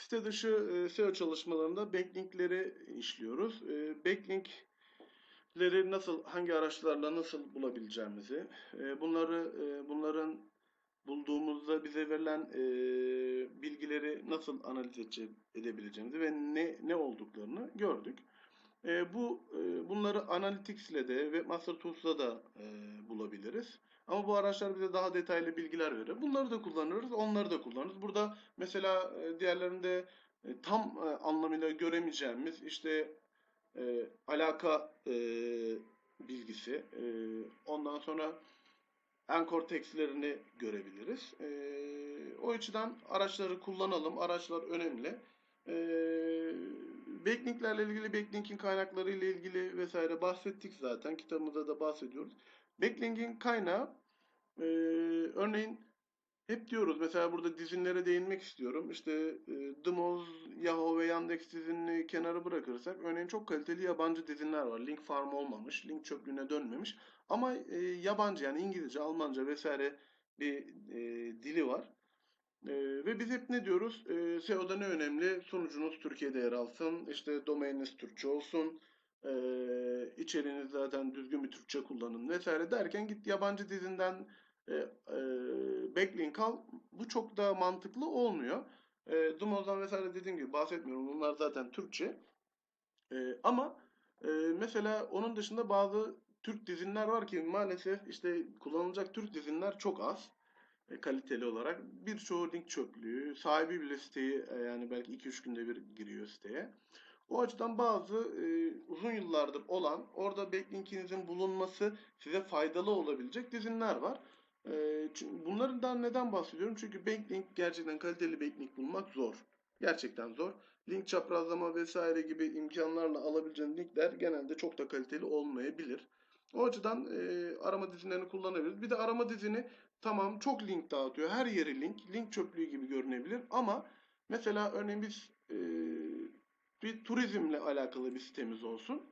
Site dışı e, SEO çalışmalarında backlinkleri işliyoruz. E, backlinkleri nasıl, hangi araçlarla nasıl bulabileceğimizi, e, bunları bunların bulduğumuzda bize verilen bilgileri nasıl analiz edebileceğimizi ve ne ne olduklarını gördük. Bu bunları Analytics ile de Webmaster Tools'da da bulabiliriz. Ama bu araçlar bize daha detaylı bilgiler verir. Bunları da kullanırız, onları da kullanırız. Burada mesela e, diğerlerinde e, tam e, anlamıyla göremeyeceğimiz işte e, alaka e, bilgisi, e, ondan sonra anchor textlerini görebiliriz. E, o açıdan araçları kullanalım. Araçlar önemli. E, backlinklerle ilgili, backlinkin kaynakları ile ilgili vesaire bahsettik zaten. Kitabımızda da bahsediyoruz. Backlinkin kaynağı e, örneğin hep diyoruz mesela burada dizinlere değinmek istiyorum. İşte e, Dmoz, Yahoo ve Yandex dizinini kenara bırakırsak örneğin çok kaliteli yabancı dizinler var. Link farm olmamış, link çöplüğüne dönmemiş. Ama e, yabancı yani İngilizce, Almanca vesaire bir e, dili var. E, ve biz hep ne diyoruz? E, SEO'da ne önemli? Sunucunuz Türkiye'de yer alsın, işte domaininiz Türkçe olsun, e, içeriğiniz zaten düzgün bir Türkçe kullanın vesaire derken git yabancı dizinden e, e, backlink al. Bu çok da mantıklı olmuyor. E, Dumoz'dan vesaire dediğim gibi bahsetmiyorum. Bunlar zaten Türkçe. E, ama e, mesela onun dışında bazı Türk dizinler var ki maalesef işte kullanılacak Türk dizinler çok az e, kaliteli olarak. Birçoğu link çöplüğü, sahibi bile siteyi e, yani belki 2-3 günde bir giriyor siteye. O açıdan bazı e, uzun yıllardır olan orada backlinkinizin bulunması size faydalı olabilecek dizinler var. E, çünkü bunlardan neden bahsediyorum? Çünkü backlink gerçekten kaliteli backlink bulmak zor. Gerçekten zor. Link çaprazlama vesaire gibi imkanlarla alabileceğiniz linkler genelde çok da kaliteli olmayabilir. O açıdan e, arama dizinlerini kullanabiliriz. Bir de arama dizini tamam çok link dağıtıyor. Her yeri link. Link çöplüğü gibi görünebilir. Ama mesela örneğin biz e, bir turizmle alakalı bir sitemiz olsun.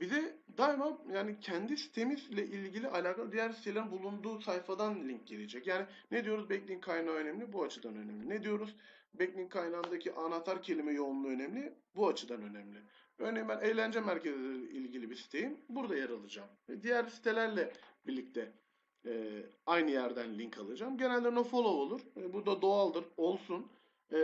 Bize daima yani kendi sitemizle ilgili alakalı diğer sitelerin bulunduğu sayfadan link gelecek. Yani ne diyoruz? Backlink kaynağı önemli. Bu açıdan önemli. Ne diyoruz? Backlink kaynağındaki anahtar kelime yoğunluğu önemli. Bu açıdan önemli. Örneğin ben eğlence merkeziyle ilgili bir siteyim. Burada yer alacağım. Ve diğer sitelerle birlikte e, aynı yerden link alacağım. Genelde no follow olur. E, bu da doğaldır. Olsun. E,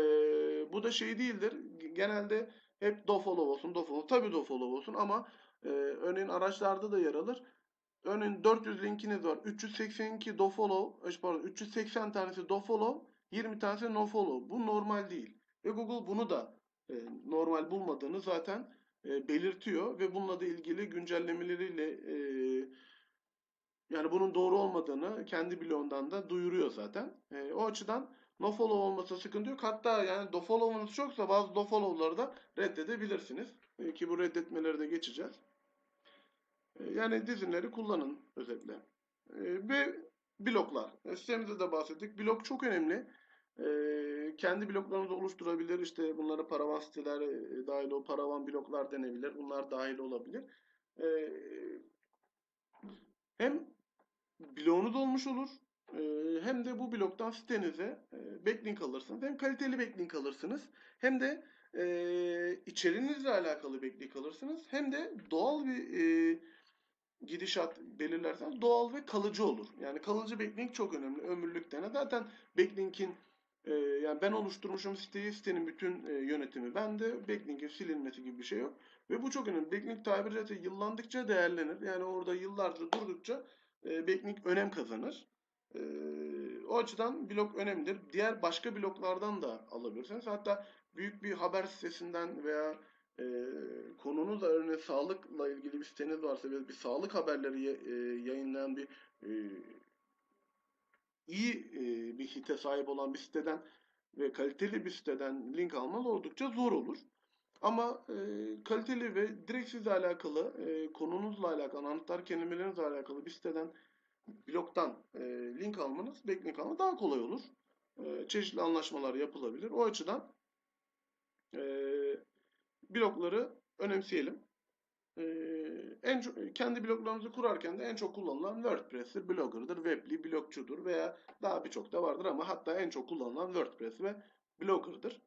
bu da şey değildir. Genelde hep do follow olsun, do follow. Tabii do follow olsun ama e, örneğin araçlarda da yer alır. Örneğin 400 linkiniz var. 382 do follow, e, pardon 380 tanesi do follow, 20 tanesi no follow. Bu normal değil. Ve Google bunu da e, normal bulmadığını zaten e, belirtiyor ve bununla da ilgili güncellemeleriyle e, yani bunun doğru olmadığını kendi bloğundan da duyuruyor zaten. E, o açıdan nofollow olmasa sıkıntı yok. Hatta yani dofollow'unuz çoksa bazı dofollow'ları da reddedebilirsiniz. E, ki bu reddetmeleri de geçeceğiz. E, yani dizinleri kullanın özetle. E, ve bloklar. Sitemizde de bahsettik. Blok çok önemli. Kendi bloklarınızı oluşturabilir. İşte bunlara paravan siteler e, dahil o paravan bloklar denebilir. Bunlar dahil olabilir. Hem bloğunuz olmuş olur. E, hem de bu bloktan sitenize e, backlink alırsınız. Hem kaliteli backlink alırsınız. Hem de e, içeriğinizle alakalı backlink alırsınız. Hem de doğal bir e, gidişat belirlerseniz doğal ve kalıcı olur. Yani kalıcı backlink çok önemli. Ömürlük dene. Zaten backlink'in e, yani ben oluşturmuşum siteyi, sitenin bütün e, yönetimi bende. Backlink'in silinmesi gibi bir şey yok. Ve bu çok önemli. Backlink tabiri caizse yıllandıkça değerlenir. Yani orada yıllarca durdukça e, backlink önem kazanır. E, o açıdan blok önemlidir. Diğer başka bloklardan da alabilirsiniz. Hatta büyük bir haber sitesinden veya e, konunuzla örneğin sağlıkla ilgili bir siteniz varsa ve bir sağlık haberleri e, yayınlayan bir e, iyi e, bir hite sahip olan bir siteden ve kaliteli bir siteden link almanız oldukça zor olur. Ama e, kaliteli ve direkt sizle alakalı, e, konunuzla alakalı, anahtar kelimelerinizle alakalı bir siteden, bloktan e, link almanız, backlink almanız daha kolay olur. E, çeşitli anlaşmalar yapılabilir. O açıdan e, blokları önemseyelim. E, en çok, kendi bloglarınızı kurarken de en çok kullanılan WordPress'tir, Blogger'dır, Webly, Blogçudur veya daha birçok da vardır ama hatta en çok kullanılan WordPress ve Blogger'dır.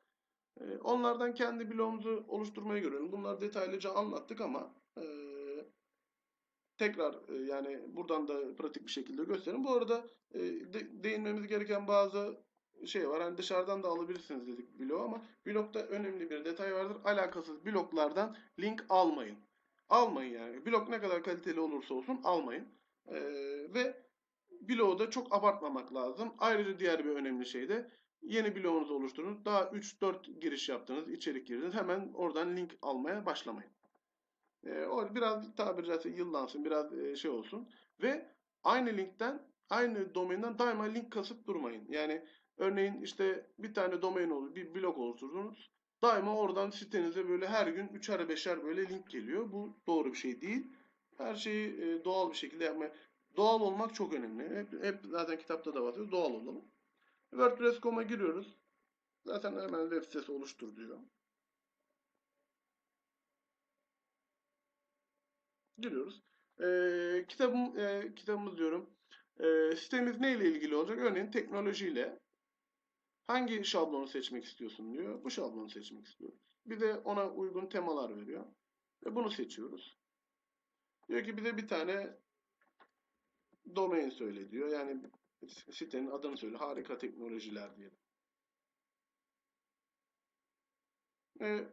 E, onlardan kendi blogumuzu oluşturmayı görelim. Bunları detaylıca anlattık ama e, tekrar e, yani buradan da pratik bir şekilde gösterin. Bu arada e, de, değinmemiz gereken bazı şey var. Hani dışarıdan da alabilirsiniz dedik blog ama blogda önemli bir detay vardır. Alakasız bloglardan link almayın. Almayın yani. Blog ne kadar kaliteli olursa olsun almayın. E, ve bloğu da çok abartmamak lazım. Ayrıca diğer bir önemli şey de yeni bloğunuzu oluşturun. Daha 3-4 giriş yaptınız, içerik girdiniz. Hemen oradan link almaya başlamayın. E, o biraz tabiri caizse yıllansın, biraz e, şey olsun. Ve aynı linkten, aynı domainden daima link kasıp durmayın. Yani örneğin işte bir tane domain olur, bir blog oluşturdunuz. Daima oradan sitenize böyle her gün üçer beşer böyle link geliyor. Bu doğru bir şey değil. Her şeyi e, doğal bir şekilde yapmaya. Doğal olmak çok önemli. Hep, hep zaten kitapta da var. Doğal olalım. WordPress.com'a giriyoruz. Zaten hemen web sitesi oluştur diyor. Giriyoruz. Ee, kitabım, e, kitabımız diyorum. Ee, sitemiz neyle ilgili olacak? Örneğin teknolojiyle. Hangi şablonu seçmek istiyorsun diyor. Bu şablonu seçmek istiyoruz. Bir de ona uygun temalar veriyor. Ve bunu seçiyoruz. Diyor ki bize bir tane domain söyle diyor. Yani sitenin adını söyle. Harika teknolojiler diyelim. E,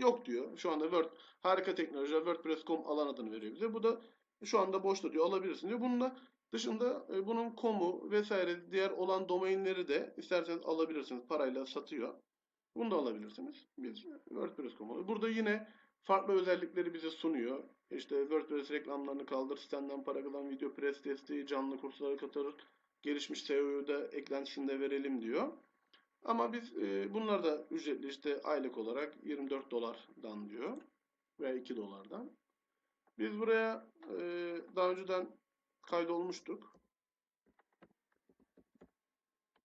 yok diyor. Şu anda Word harika teknolojiler WordPress.com alan adını veriyor bize. Bu da şu anda boşta diyor. Alabilirsin diyor. Bunun da dışında e, bunun komu vesaire diğer olan domainleri de isterseniz alabilirsiniz. Parayla satıyor. Bunu da alabilirsiniz. Biz WordPress.com Burada yine farklı özellikleri bize sunuyor. İşte WordPress reklamlarını kaldır, sitenden para kalan video press desteği, canlı kurslara katılır, gelişmiş SEO'yu da eklentisinde verelim diyor. Ama biz e, bunlar da ücretli işte aylık olarak 24 dolardan diyor veya 2 dolardan. Biz buraya e, daha önceden kaydolmuştuk.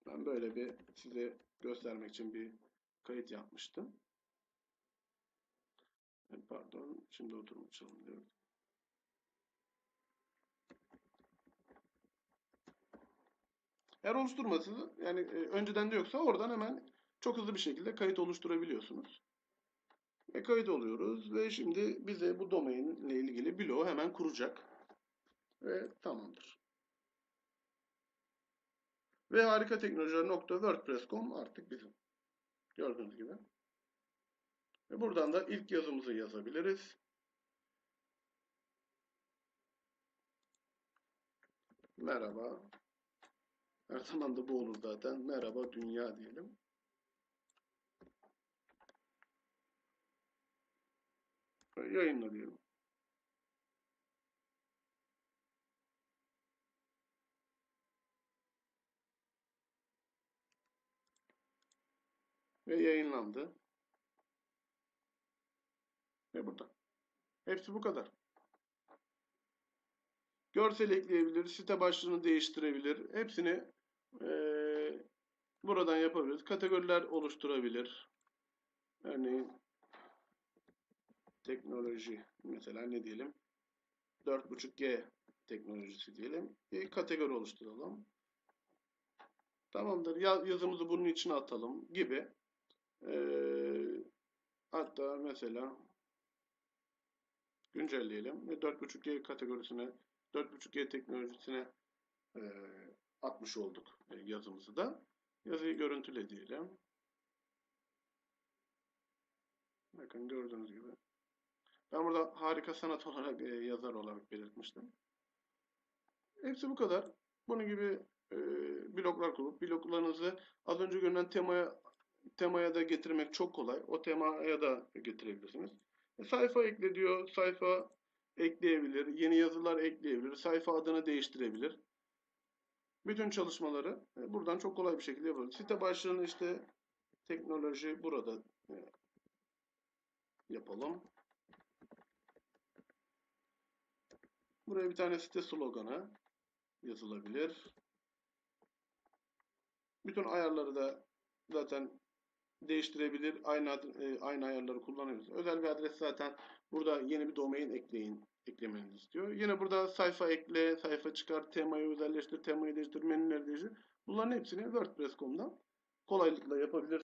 Ben böyle bir size göstermek için bir kayıt yapmıştım. Pardon, şimdi oturum açalım diyoruz. Eğer oluşturmasını yani e, önceden de yoksa oradan hemen çok hızlı bir şekilde kayıt oluşturabiliyorsunuz. Ve kayıt oluyoruz ve şimdi bize bu domainle ilgili bloğu hemen kuracak. Ve tamamdır. Ve harika teknolojiler.wordpress.com artık bizim. Gördüğünüz gibi. Ve buradan da ilk yazımızı yazabiliriz. Merhaba. Her zaman da bu olur zaten. Merhaba dünya diyelim. Yayınla diyelim. Ve yayınlandı. Ve burada. Hepsi bu kadar. Görsel ekleyebilir, site başlığını değiştirebilir. Hepsini e, buradan yapabiliriz. Kategoriler oluşturabilir. Örneğin teknoloji mesela ne diyelim? 4.5G teknolojisi diyelim. Bir kategori oluşturalım. Tamamdır. Yazımızı bunun içine atalım gibi. Ee, hatta mesela güncelleyelim ve 4.5G kategorisine 4.5G teknolojisine e, atmış olduk e, yazımızı da. Yazıyı görüntüle diyelim. Bakın gördüğünüz gibi. Ben burada harika sanat olarak e, yazar olarak belirtmiştim. Hepsi bu kadar. Bunun gibi e, bloklar kurup bloklarınızı az önce görünen temaya temaya da getirmek çok kolay. O temaya da getirebilirsiniz. E, sayfa ekle diyor. Sayfa ekleyebilir. Yeni yazılar ekleyebilir. Sayfa adını değiştirebilir. Bütün çalışmaları e, buradan çok kolay bir şekilde yapabilir. Site başlığını işte teknoloji burada e, yapalım. Buraya bir tane site sloganı yazılabilir. Bütün ayarları da zaten değiştirebilir. Aynı e, aynı ayarları kullanıyoruz. Özel bir adres zaten burada yeni bir domain ekleyin eklemenizi istiyor. Yine burada sayfa ekle, sayfa çıkar, temayı özelleştir, temayı değiştir, menüleri değiştir. Bunların hepsini WordPress.com'dan kolaylıkla yapabilirsiniz.